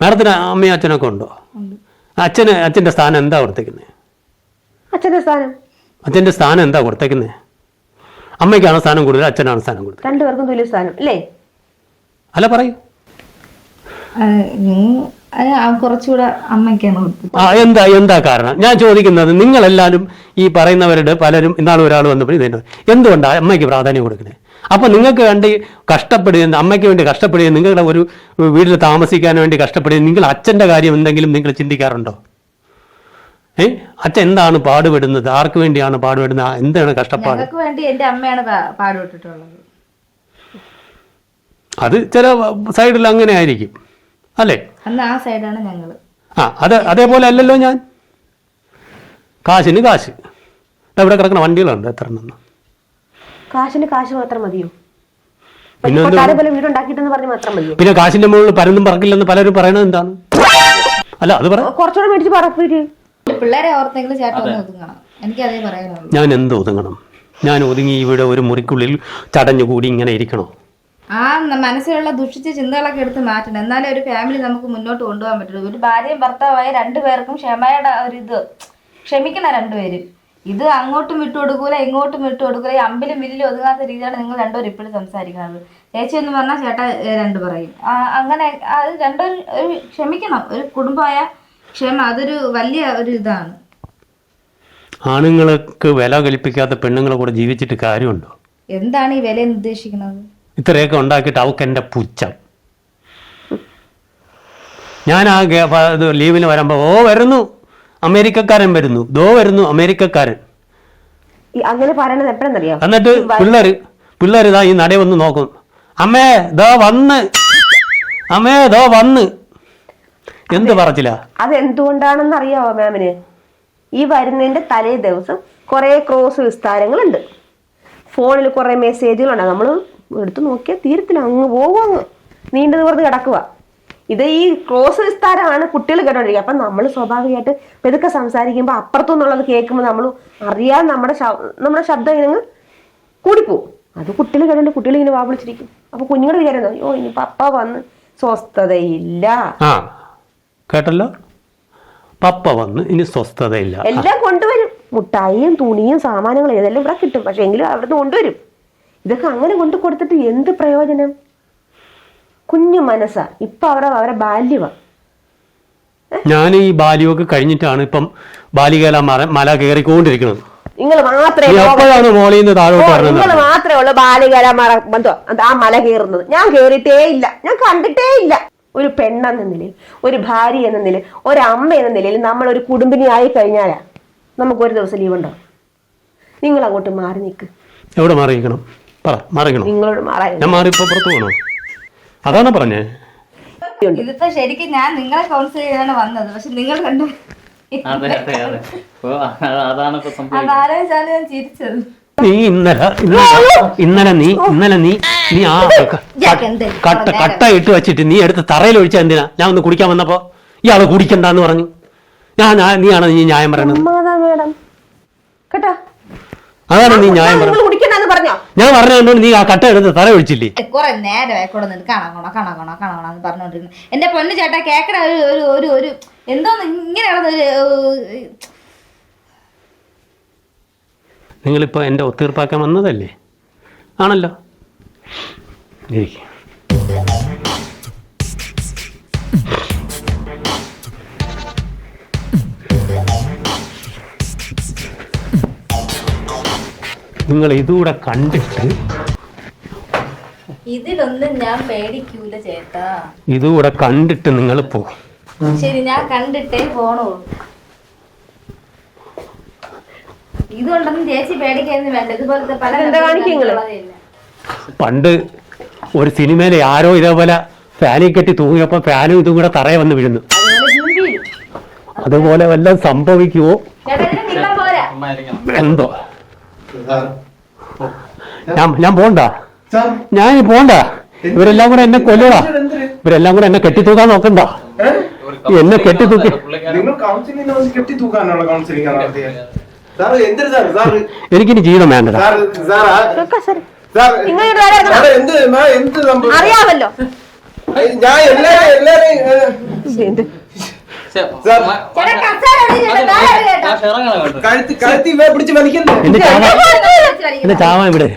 മാഡത്തിന് അമ്മയും അച്ഛനൊക്കെ ഉണ്ടോ? അച്ഛന് അച്ഛന്റെ സ്ഥാനം എന്താ വർത്തിക്കുന്നത് അച്ഛന്റെ സ്ഥാനം? അച്ഛന്റെ സ്ഥാനം എന്താ കൊടുത്തേക്കുന്നത് അമ്മയ്ക്കാണ് സ്ഥാനം കൂടുതൽ അച്ഛനാണ് സ്ഥാനം കൂടുതൽ? രണ്ടുപേർക്കും തുല്യ സ്ഥാനം അല്ലേ? അല്ല പറയൂ. കുറച്ചുകൂടെ അമ്മയ്ക്കാണ് ആ എന്താ എന്താ കാരണം? ഞാൻ ചോദിക്കുന്നത് നിങ്ങളെല്ലാവരും ഈ പറയുന്നവരുടെ പലരും ഇന്നാളും ഒരാൾ വന്നപ്പോൾ ഇതന്നെ എന്തുകൊണ്ടാണ് അമ്മയ്ക്ക് പ്രാധാന്യം കൊടുക്കുന്നത് അപ്പൊ നിങ്ങൾക്ക് വേണ്ടി കഷ്ടപ്പെടുകയും അമ്മയ്ക്ക് വേണ്ടി കഷ്ടപ്പെടുകയും നിങ്ങളുടെ ഒരു വീട്ടിൽ താമസിക്കാൻ വേണ്ടി കഷ്ടപ്പെടുകയും നിങ്ങൾ അച്ഛന്റെ കാര്യം എന്തെങ്കിലും നിങ്ങൾ ചിന്തിക്കാറുണ്ടോ? ഏ? അച്ഛൻ എന്താണ് പാടുപെടുന്നത്? ആർക്ക് വേണ്ടിയാണ് പാടുപെടുന്നത്? എന്താണ് കഷ്ടപ്പാട്? വേണ്ടി എന്റെ അമ്മയാണ് പാടുപെട്ടിട്ടുള്ളത്. അത് ചില സൈഡിൽ അങ്ങനെ ആയിരിക്കും. അല്ലേ? അന്ന് ആ സൈഡാണ് ഞങ്ങൾ. ആ അത് അതേപോലെ അല്ലല്ലോ ഞാൻ. കാശിന് കാശ്. ഇവിടെ കിടക്കുന്ന വണ്ടികളുണ്ട് എത്ര എണ്ണം കാശിന് കാശ് മാത്രം മതിയോ? പിന്നെ കാശിന്റെ മുകളിൽ പരന്നും പറക്കില്ലെന്ന് പലരും പറയണത് എന്താണ്? അല്ല അത് പറ. കുറച്ചുകൂടെ മേടിച്ച് പറപ്പിട്ട് പിള്ളേരെ ഓർത്തെങ്കിലും ചേട്ടൻ ഒന്ന് ഒതുങ്ങണം. എനിക്ക് അതേ പറയാനുള്ളൂ. ഞാൻ എന്ത് ഒതുങ്ങണം? ഞാൻ ഒതുങ്ങി ഇവിടെ ഒരു മുറിക്കുള്ളിൽ ചടഞ്ഞുകൂടി ഇങ്ങനെ ഇരിക്കണോ? ആ മനസ്സിലുള്ള ദുഷിച്ച ചിന്തകളൊക്കെ എടുത്ത് മാറ്റണം. എന്നാലേ ഒരു ഫാമിലി നമുക്ക് മുന്നോട്ട് കൊണ്ടുപോകാൻ പറ്റുള്ളൂ. ഒരു ഭാര്യയും ഭർത്താവായ രണ്ടുപേർക്കും ക്ഷമയുടെ ഒരു ഇത് ക്ഷമിക്കണം രണ്ടുപേരും ഇത് അങ്ങോട്ടും വിട്ടു കൊടുക്കൂല ഇങ്ങോട്ടും വിട്ടുകൊടുക്കൂല ഈ അമ്പിലും വില്ലിലും ഒതുങ്ങാത്ത രീതിയാണ് നിങ്ങൾ രണ്ടുപേരും ഇപ്പോഴും സംസാരിക്കുന്നത്. ചേച്ചി എന്ന് പറഞ്ഞാൽ ചേട്ട രണ്ട് പറയും. അങ്ങനെ അത് രണ്ടുപേരും ഒരു ക്ഷമിക്കണം. ഒരു കുടുംബമായ ക്ഷമ അതൊരു വലിയ ഒരു ഇതാണ്. ആണുങ്ങൾക്ക് വില കൽപ്പിക്കാത്ത പെണ്ണുങ്ങളെ കൂടെ ജീവിച്ചിട്ട് കാര്യമുണ്ടോ? എന്താണ് ഈ വില ഉദ്ദേശിക്കുന്നത് ഇത്രയൊക്കെ ഉണ്ടാക്കിയിട്ട് അവൾക്ക് എന്റെ പുച്ഛം. ഞാൻ ആ ലീവിന് വരുമ്പോൾ ഓ വരുന്നു. അമേരിക്കക്കാരൻ വരുന്നു. ദോ വരുന്നു. അമേരിക്കക്കാരൻ. അങ്ങനെ പറയണത് എപ്പോഴെന്നറിയാം? എന്നിട്ട് പിള്ളേര് പിള്ളേര് ഇതാ ഈ നടയെ വന്ന് നോക്കും. അമ്മേ ദോ വന്ന്. അമ്മേ ദോ വന്ന്. എന്ത് പറഞ്ഞില്ല അത്. എന്തുകൊണ്ടാണെന്ന് അറിയാവോ മാമിന്? ഈ വരുന്നതിന്റെ തലേ ദിവസം കുറെ ക്രോസ് വിസ്താരങ്ങളുണ്ട്. ഫോണിൽ കുറെ മെസ്സേജുകളുണ്ട് നമ്മൾ എടുത്തു നോക്കിയാൽ തീരത്തില്ല അങ്ങ് പോകും അങ്ങ്. നീണ്ടു നിവർന്ന് കിടക്കുക ഇത് ഈ ക്രോസ് വിസ്താരമാണ് കുട്ടികൾ കേട്ടോണ്ടിരിക്കുക അപ്പം നമ്മൾ സ്വാഭാവികമായിട്ട് പെതുക്കെ സംസാരിക്കുമ്പോൾ അപ്പുറത്തു നിന്നുള്ളത് കേൾക്കുമ്പോൾ നമ്മൾ അറിയാതെ നമ്മുടെ നമ്മുടെ ശബ്ദം ഇങ്ങനെ കൂടിപ്പോവും. അത് കുട്ടികൾ കേട്ടോണ്ട് കുട്ടികൾ ഇങ്ങനെ വാവിളിച്ചിരിക്കും അപ്പൊ കുഞ്ഞുങ്ങളുടെ വിചാരം? അയ്യോ ഇനി പപ്പ വന്ന് സ്വസ്ഥതയില്ല. കേട്ടല്ലോ? പപ്പ വന്ന് ഇനി സ്വസ്ഥതയില്ല. എല്ലാം കൊണ്ടുവരും. മുട്ടായിയും തുണിയും സാമാനങ്ങളും ഇതെല്ലാം ഇവിടെ കിട്ടും. പക്ഷെ എങ്കിലും അവിടുന്ന് കൊണ്ടുവരും. ഇതൊക്കെ അങ്ങനെ കൊണ്ടു കൊടുത്തിട്ട് എന്ത് പ്രയോജനം? കുഞ്ഞു മനസ്സാ. ഇപ്പൊ അവിടെ അവരെ ബാല്യമാണ് ഞാൻ ഈ ബാല്യമൊക്കെ കഴിഞ്ഞിട്ടാണ് ഇപ്പം ബാലികേല മല മല കയറിക്കൊണ്ടിരിക്കുന്നത്. നിങ്ങൾ മാത്രമേ നീ എപ്പോഴാണ് മോളിൽ നിന്ന് താഴോട്ട് നിങ്ങൾ മാത്രമേ ഉള്ളൂ ബാലികേല മല ആ മല കയറുന്നത്. ഞാൻ കേറിയിട്ടേ ഇല്ല ഞാൻ കണ്ടിട്ടേ ഇല്ല ഒരു പെണ്ണെന്ന നിലയിൽ ഒരു ഭാര്യ എന്ന നിലയിൽ ഒരു അമ്മ എന്ന നിലയിൽ നമ്മൾ ഒരു കുടുംബിനി ആയി കഴിഞ്ഞാലാ നമുക്ക് ഒരു ദിവസം ലീവ് ഉണ്ടോ നിങ്ങൾ അങ്ങോട്ട് മാറി നിൽക്ക് എവിടെ മാറിയിരിക്കണം പറ മാറിക്കണോ നിങ്ങളോട് മാറാൻ ഞാൻ മാറി ഇപ്പൊ പുറത്തു പോകണോ അതാണ് പറഞ്ഞേ? ഇതിപ്പോ ശരിക്കും ഞാൻ നിങ്ങളെ കൗൺസിൽ ചെയ്താണ് വന്നത്. പക്ഷെ നിങ്ങൾ കണ്ടു. അതെ അതെ അതെ. അപ്പൊ അ- അതാണ് ഇപ്പൊ സംഭവിക്കുന്നത്. അതാലോചിച്ചാണ് ഞാൻ ചിരിച്ചത്. നീ ഇന്നലെ ഇന്നലെ ഇന്നലെ നീ ഇന്നലെ നീ നീ ആ കട്ട കട്ട ഇട്ട് വെച്ചിട്ട് നീ എടുത്ത് തറയിൽ ഒഴിച്ച എന്തിനാ? ഞാൻ ഒന്ന് കുടിക്കാൻ വന്നപ്പോ ഇയാൾ കുടിക്കണ്ടെന്ന് പറഞ്ഞു. ഞാൻ നീയാണ് നീ ന്യായം പറയണത്? ഉമ്മാതാ മേഡം. കേട്ടാ? അതാണ് നീ ന്യായം പറഞ്ഞോ? ഞാൻ പറഞ്ഞതുകൊണ്ട് നീ ആ കട്ട എടുത്ത് തറ ഒഴിച്ചില്ലേ? കുറെ നേരമായി കൂടെ നിന്ന് കാണാൻ കൊണ കാണാൻ കൊണ കാണാൻ കൊണ എന്ന് പറഞ്ഞോണ്ടിരുന്നു. എന്റെ പൊന്നു ചേട്ടാ കേക്കട ഒരു ഒരു ഒരു ഒരു എന്തോന്ന് ഇങ്ങനെയാണെന്നൊരു നിങ്ങളിപ്പോ നിങ്ങളിപ്പോൾ എന്റെ ഒത്തീർപ്പാക്കാൻ വന്നതല്ലേ? ആണല്ലോ. ഇരിക്ക്. നിങ്ങൾ ഇതുകൂടെ കണ്ടിട്ട് ഇതിലൊന്നും ഞാൻ പേടിക്കൂല ചേട്ടാ ഇതുകൂടെ കണ്ടിട്ട് നിങ്ങൾ പോകും ശരി ഞാൻ കണ്ടിട്ടേ പോണോ ഇതുകൊണ്ടൊന്നും ചേച്ചി പേടിക്കായിരുന്നു വേണ്ട ഇതുപോലത്തെ പല? ഉള്ളതേയില്ല. പണ്ട് ഒരു സിനിമയിലെ ആരോ ഇതേപോലെ ഫാനിൽ കെട്ടി തൂങ്ങിയപ്പോൾ ഫാനും ഇതും കൂടെ തറയെ വന്ന് വീഴുന്നു. അതുപോലെ വല്ലതും സംഭവിക്കുവോ? എന്തോ? ഞാൻ ഞാൻ പോണ്ട? സാർ. ഞാൻ പോണ്ട? ഇവരെല്ലാം കൂടെ എന്നെ കൊല്ലടാ ഇവരെല്ലാം കൂടെ എന്നെ കെട്ടിത്തൂക്കാൻ നോക്കണ്ട. എന്നെ കെട്ടിത്തൂക്കി. എനിക്കിനി ജീവിതം വേണ്ടടാ. അറിയാമല്ലോ ഞാൻ എന്റെ ചാവാൻ ചാവാൻ ഇവിടെ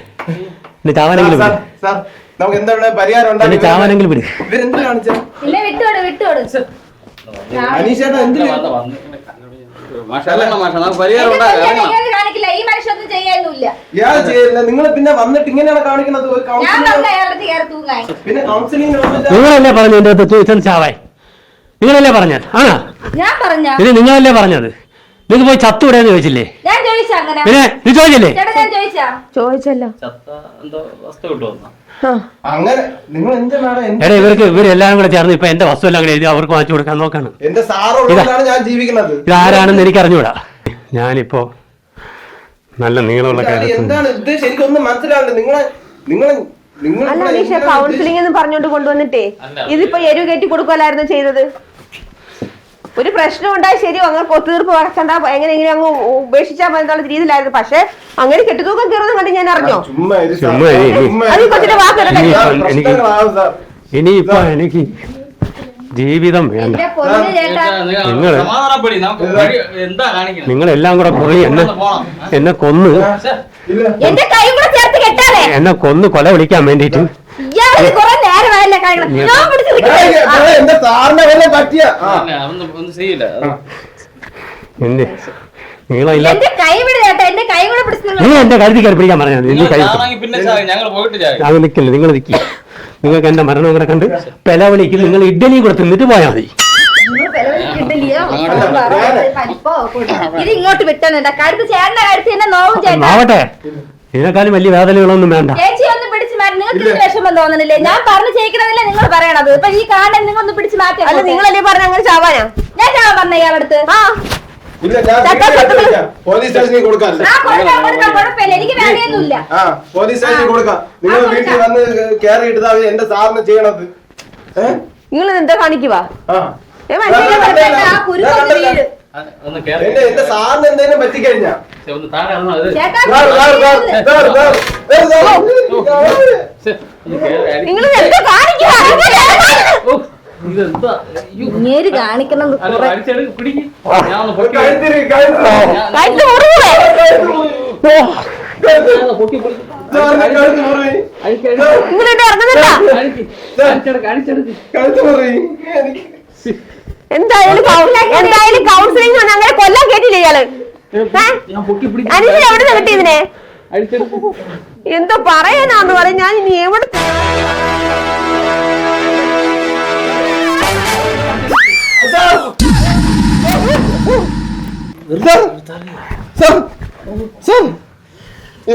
എന്റെ ചാവാനെങ്കിലും നമുക്ക് പരിഹാരം എന്റെ ചാവാനെങ്കിലും വിട്. അനീഷേട്ടാ എന്തിന്? നിങ്ങൾ പിന്നെ വന്നിട്ട് ഇങ്ങനെയാണ് കാണിക്കുന്നത്? പിന്നെ കൗൺസിലിംഗ് നിങ്ങളല്ലേ പറഞ്ഞു എന്റെ ചാവാൻ? നിങ്ങളല്ലേ പറഞ്ഞത്? ആണോ? ഞാൻ പറഞ്ഞ ഇത് നിങ്ങളല്ലേ പറഞ്ഞത്? നിങ്ങൾ പോയി ചത്തുവിടെന്ന് ചോദിച്ചില്ലേ? ഞാൻ ചോദിച്ച അങ്ങനെ. പിന്നെ നീ ചോദിച്ചില്ലേ? ചേട്ടാ ഞാൻ ചോദിച്ചാ. ചോദിച്ചല്ലോ. ചത്ത എന്തോ വസ്തു കിട്ടുമെന്നാ അങ്ങനെ നിങ്ങൾ എന്ത് വേണം എന്ത് എടാ ഇവർക്ക് ഇവരെല്ലാം കൂടെ ചേർന്ന് ഇപ്പൊ എന്റെ വസ്തു എല്ലാം കൂടെ എഴുതി അവർക്ക് വാങ്ങിച്ചു കൊടുക്കാൻ നോക്കാണ്. എന്റെ സാറുള്ളതാണ് ഞാൻ ജീവിക്കുന്നത്. ഇതാരാണെന്ന് എനിക്ക് അറിഞ്ഞൂടാ. ഞാനിപ്പോ നല്ല നീളമുള്ള ഇതാണ് കാര്യത്തിൽ എന്താണ് ഇത് ശരിക്കും ഒന്നും നിങ്ങളെ നിങ്ങളെ നിങ്ങൾ അല്ല ഇവിടെ അനീഷ എന്തിനാണ് കൗൺസിലിംഗ് എന്ന് പറഞ്ഞോണ്ട് കൊണ്ടുവന്നിട്ടേ. ഇതിപ്പോ എരിവ് കയറ്റി കൊടുക്കുമല്ലായിരുന്നു ചെയ്തത്? ഒരു പ്രശ്നം ഉണ്ടായി ശരിയോ അങ്ങനെ കൊത്തുതീർപ്പ് എങ്ങനെ എങ്ങനെയെങ്കിലും അങ്ങ് ഉപേക്ഷിച്ചാൽ മതി എന്നുള്ള രീതിയിലായിരുന്നു. പക്ഷെ അങ്ങനെ കെട്ടിത്തൂക്കം കയറുന്നത് കണ്ട് ഞാൻ അറിഞ്ഞോ? അത് കൊച്ചിന്റെ വാക്ക് ഇനിയിപ്പോ എനിക്ക് ജീവിതം വേണ്ട. എന്റെ പൊന്നു ചേട്ടാ നിങ്ങൾ സമാധാനപ്പെടി നമുക്ക് എന്താ കാണിക്കുന്നത്? നിങ്ങളെല്ലാം കൂടെ കൊള്ളി എന്നെ? എന്നെ കൊന്ന്. ഇല്ല. എന്റെ കൈ കൂടെ ചേർത്ത് കെട്ടാതെ. എന്നെ കൊന്ന് കൊല വിളിക്കാൻ വേണ്ടിട്ട് എന്റെ നീളമില്ല എന്റെ കൈ വിട് എന്റെ കൈ കൂടെ പിടിച്ച് നീ എന്റെ കരുതി കയറി പിടിക്കാൻ പറഞ്ഞത് നീ കൈ അത് നിൽക്കില്ല നിങ്ങൾ നിക്കി. നിങ്ങൾക്ക് എന്റെ മരണം കൂടെ കണ്ട് പെല വിളിക്ക് നിങ്ങൾ ഇഡ്ഡലി കൂടെ തിന്നിട്ട് പോയാൽ മതി. ഇങ്ങോട്ട് കഴുത്ത് ചേട്ടന്റെ എന്നെ നോവും ചേട്ടാ. ആവട്ടെ. ഇതിനേക്കാളും വലിയ വേദനകളൊന്നും വേണ്ട ചേച്ചി ഒന്ന് പിടിച്ച് മാറ്റി നിങ്ങൾക്ക് ഇത് വിഷമം തോന്നണില്ലേ? ഞാൻ പറഞ്ഞു ചെയ്യിക്കണമെന്നല്ലേ നിങ്ങൾ പറയണത്. ഇപ്പൊ ഈ കാണാൻ നിങ്ങൾ ഒന്ന് പിടിച്ച് മാറ്റി അല്ല നിങ്ങളല്ലേ പറഞ്ഞ? അങ്ങനെ ചാവാനാ? ഞാൻ ചാവാൻ പറഞ്ഞ ഇയാളടുത്ത്. ആ. ഇല്ല ഞാൻ. പോലീസ് സ്റ്റേഷനിൽ കൊടുക്കാം. എനിക്ക് വേണ്ടിയൊന്നുമില്ല ആ പോലീസ് സ്റ്റേഷനിൽ കൊടുക്കാം. നിങ്ങൾ വീട്ടിൽ വന്ന് കയറി എടുത്താൽ എന്റെ സാറിന് ചെയ്യണത്? നിങ്ങൾ എന്താ കാണിക്കുവാ? മനസ്സിലായി, എന്റെ എന്റെ സാറിന് എന്തെങ്കിലും പറ്റിക്കഴിഞ്ഞാ. ഇങ്ങേര് കാണിക്കണം അല്ല, അടിച്ചെടുക്ക്, പിടിക്ക്. എന്തായാലും എന്തായാലും കൗൺസിലിംഗ് അങ്ങനെ കൊല്ലാൻ കേട്ടില്ല ഇയാൾ. അനീഷിന് എവിടെ നിന്ന് കിട്ടി ഇതിനെ? എന്തോ പറയാനാന്ന് പറയും ഞാൻ ഇനി എവിടെ.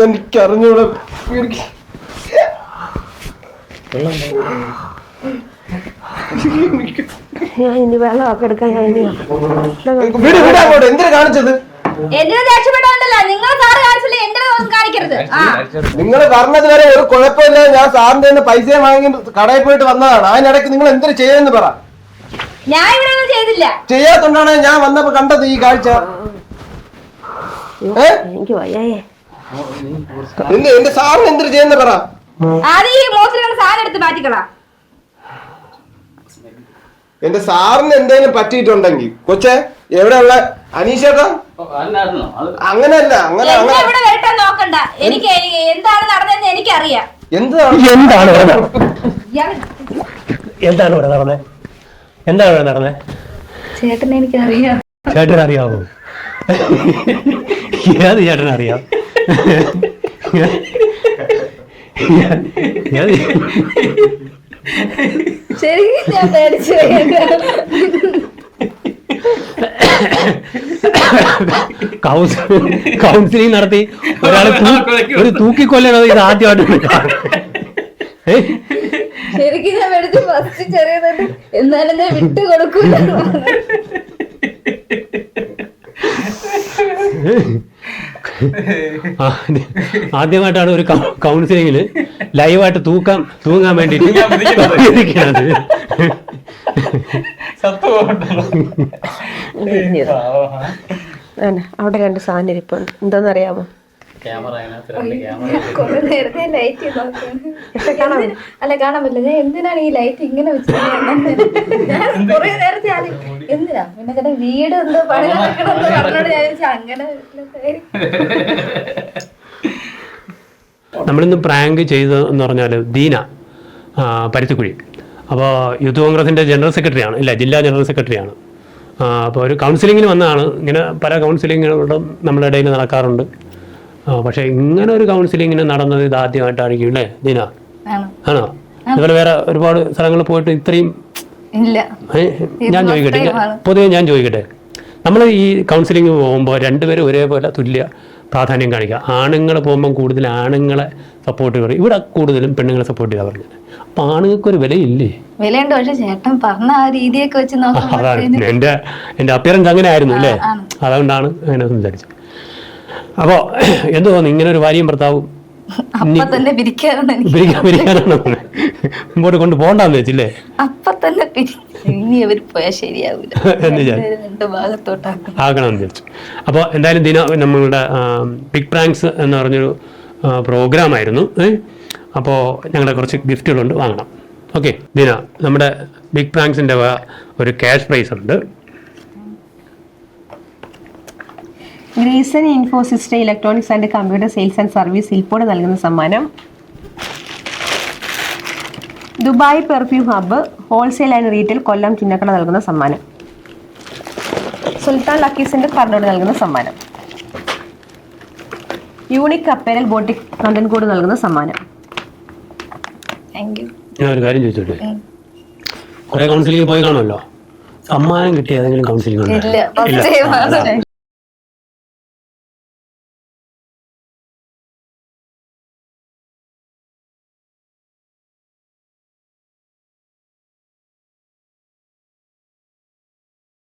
എനിക്കറിഞ്ഞൂടെ. എനിക്ക് ഞാൻ ഇനി വെള്ളമൊക്കെ എടുക്കാൻ ഞാൻ ഇനി എന്തിനാ കാണിച്ചത്? എന്റെ ദേഷ്യപ്പെടാണ്ടല്ലോ? നിങ്ങൾ സാറ് കാണിച്ചില്ല? എന്റെ കാണിക്കരുത്? ആ. നിങ്ങൾ പറഞ്ഞത് വരെ ഒരു കുഴപ്പമില്ല. ഞാൻ സാറിന്റെ നിന്ന് പൈസ വാങ്ങി കടയിൽ പോയിട്ട് വന്നതാണ്. അതിനിടയ്ക്ക് നിങ്ങൾ എന്തിനു ചെയ്യുമെന്ന് പറ. ഞാൻ ഇവിടെ ഒന്നും ചെയ്തില്ല. ചെയ്യാത്തോണ്ടാണ് ഞാൻ വന്നപ്പോ കണ്ടത് ഈ കാഴ്ച. എനിക്ക് വയ്യായേ. എന്റെ സാറിന് എന്തിനു ചെയ്യുന്ന പറ. ആദ്യം ഈ മോശം സാധനം എടുത്ത് മാറ്റിക്കളാ. എന്റെ സാറിന് എന്തെങ്കിലും പറ്റിയിട്ടുണ്ടെങ്കിൽ കൊച്ചെ എവിടെയുള്ള? അനീഷേട്ടാ? അങ്ങനെയല്ല അങ്ങനെ എന്നെ ഇവിടെ നോക്കണ്ട. എനിക്ക് എന്താണ് നടന്നതെന്ന് എനിക്കറിയാം. എന്താണ്? എന്താണ് ഇവിടെ എന്താണ് ഇവിടെ നടന്നത് എന്താണ് ഇവിടെ നടന്നത് ചേട്ടനെ എനിക്കറിയാം. ചേട്ടൻ അറിയാവോ? ഏത് ചേട്ടൻ അറിയാം? ഞാൻ ശരിക്കും ഞാൻ പേടിച്ചു കൗൺസിലിംഗ് നടത്തി ഒരാളെ തൂ- ഒരു തൂക്കിക്കൊല്ലണത് ഇത് ആദ്യമായിട്ട് ഏ ശരിക്കും ഞാൻ പേടിച്ചു ഫസ്റ്റ് ചെറിയതായിട്ട് എന്നാലും ഞാൻ വിട്ടു കൊടുക്കൂല. ആദ്യമായിട്ടാണ് ഒരു കൗൺസിലിങ്ങിൽ ലൈവായിട്ട് തൂക്കാൻ തൂങ്ങാൻ വേണ്ടി അവിടെ രണ്ട് സാധനം ഇരിപ്പുണ്ട്. എന്താണെന്നറിയാമോ അല്ല കാണാൻ പറ്റില്ല. ഞാൻ എന്തിനാണ് ഈ ലൈറ്റ് ഇങ്ങനെ വെച്ചത് നേരത്തെ എന്തിനാ? പിന്നെ വീട് എന്തോ പണി പറഞ്ഞോട് ഞാൻ അങ്ങനെ നമ്മളിന്ന് പ്രാങ്ക് ചെയ്ത് എന്ന് പറഞ്ഞാൽ ദീന പരുത്തിക്കുഴി. അപ്പോൾ യൂത്ത് കോൺഗ്രസിന്റെ ജനറൽ സെക്രട്ടറിയാണ് ഇല്ല ജില്ലാ ജനറൽ സെക്രട്ടറിയാണ്. അപ്പോൾ ഒരു കൗൺസിലിങ്ങിന് വന്നതാണ്. ഇങ്ങനെ പല കൗൺസിലിങ്ങുകളും നമ്മുടെ ഇടയിൽ നടക്കാറുണ്ട്. പക്ഷേ ഇങ്ങനെ ഒരു കൗൺസിലിങ്ങിന് നടന്നത് ഇത് ആദ്യമായിട്ടായിരിക്കും അല്ലേ ദീന? ആണോ? അതുപോലെ വേറെ ഒരുപാട് സ്ഥലങ്ങളിൽ പോയിട്ട് ഇത്രയും ഞാൻ ചോദിക്കട്ടെ പൊതുവെ ഞാൻ ചോദിക്കട്ടെ. നമ്മൾ ഈ കൗൺസിലിംഗ് പോകുമ്പോൾ രണ്ടുപേരും ഒരേപോലെ തുല്യ പ്രാധാന്യം കാണിക്കുക. ആണുങ്ങൾ പോകുമ്പം കൂടുതൽ ആണുങ്ങളെ സപ്പോർട്ട് ചെയ്യും. ഇവിടെ കൂടുതലും പെണ്ണുങ്ങളെ സപ്പോർട്ട് ചെയ്താൽ പറഞ്ഞത്. അപ്പം ആണുങ്ങൾക്ക് ഒരു വിലയില്ലേ? വിലയുണ്ട്. പക്ഷെ ചേട്ടൻ പറഞ്ഞ ആ രീതിയൊക്കെ വെച്ച് അതാണ്. എന്റെ എന്റെ അപ്പിയറൻസ് അങ്ങനെ ആയിരുന്നു അല്ലേ അതുകൊണ്ടാണ് അങ്ങനെ സംസാരിച്ചത്. അപ്പോൾ എന്ത് തോന്നുന്നു ഇങ്ങനെ ഒരു ഭാര്യയും ഭർത്താവും മുമ്പോട്ട് കൊണ്ട് പോകണ്ടെന്ന് വെച്ചില്ലേ? അപ്പൊ തന്നെ ഇനി അവർ പോയാൽ ശരിയാവില്ല ആകണമെന്ന് വിചാരിച്ചു. അപ്പോൾ എന്തായാലും ദിന നമ്മളുടെ ബിഗ് പ്രാങ്ക്സ് എന്ന് പറഞ്ഞൊരു പ്രോഗ്രാമായിരുന്നു അപ്പോൾ ഞങ്ങളുടെ കുറച്ച് ഗിഫ്റ്റുകളുണ്ട് വാങ്ങണം. ഓക്കെ ദിന നമ്മുടെ ബിഗ് പ്രാങ്ക്സിന്റെ ഒരു ക്യാഷ് പ്രൈസ് ഉണ്ട്. ഗ്രീസൺ ഇൻഫോസിസ്റ്റ electronics and computer sales and service ഇൽപ്പോട് നൽകുന്ന സമ്മാനം. Dubai perfume hub wholesale and retail Kollam Chinnakada നൽകുന്ന സമ്മാനം. സുൽത്താൻ ലക്കീസിന്റെ കർണോട് നൽകുന്ന സമ്മാനം. യൂണിക് അപ്പേരൽ ബോട്ടിക് നന്ദൻകൂട് നൽകുന്ന സമ്മാനം. ഞാൻ ഒരു കാര്യം ചോദിച്ചോട്ടെ? കുറെ കൗൺസിലിംഗ് പോയി കാണുമല്ലോ? സമ്മാനം കിട്ടിയ ഏതെങ്കിലും കൗൺസിലിംഗ്